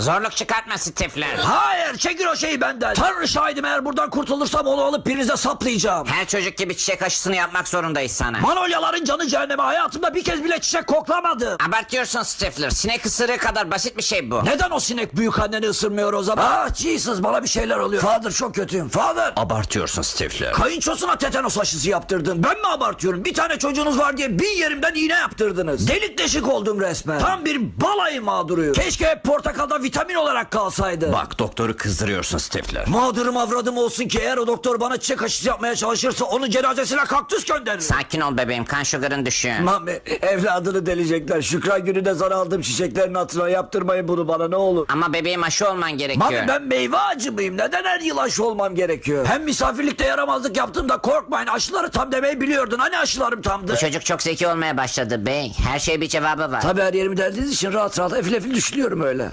Zorluk çıkartma Stifler. Hayır çekin o şeyi benden. Tanrı şahidim eğer buradan kurtulursam onu alıp birinize saplayacağım. Her çocuk gibi çiçek aşısını yapmak zorundayız sana. Manolyaların canı cehenneme hayatımda bir kez bile çiçek koklamadım. Abartıyorsun Stifler. Sinek ısırığı kadar basit bir şey bu. Neden o sinek büyük anneni ısırmıyor o zaman? Ah Jesus bana bir şeyler oluyor. Father çok kötüyüm. Father. Abartıyorsun Stifler. Kayınçosuna tetanos aşısı yaptırdın. Ben mi abartıyorum? Bir tane çocuğunuz var diye bir yerimden iğne yaptırdınız. Delik deşik oldum resmen. Tam bir balayı mağduruyum. Keşke hep portakalda vitamin olarak kalsaydı. Bak doktoru kızdırıyorsun Stifler. Mağdurum avradım olsun ki eğer o doktor bana çiçek aşısı yapmaya çalışırsa onun cenazesine kaktüs gönderirim. Sakin ol bebeğim. Kan şugarın düşüyor. Mami evladını delecekler. Şükran gününde zar aldım çiçeklerin hatırına yaptırmayın bunu bana ne olur. Ama bebeğim aşı olman gerekiyor. Mami ben meyve ağacı mıyım? Neden her yıl aşı olmam gerekiyor? Hem misafirlikte yaramazlık yaptığımda korkmayın aşıları tam demeyi biliyordun. Hani aşılarım tamdı? Bu çocuk çok zeki olmaya başladı bey. Her şey bir cevabı var. Tabii her yerimi deldiğiniz için rahat rahat efil efil düşünüyorum öyle.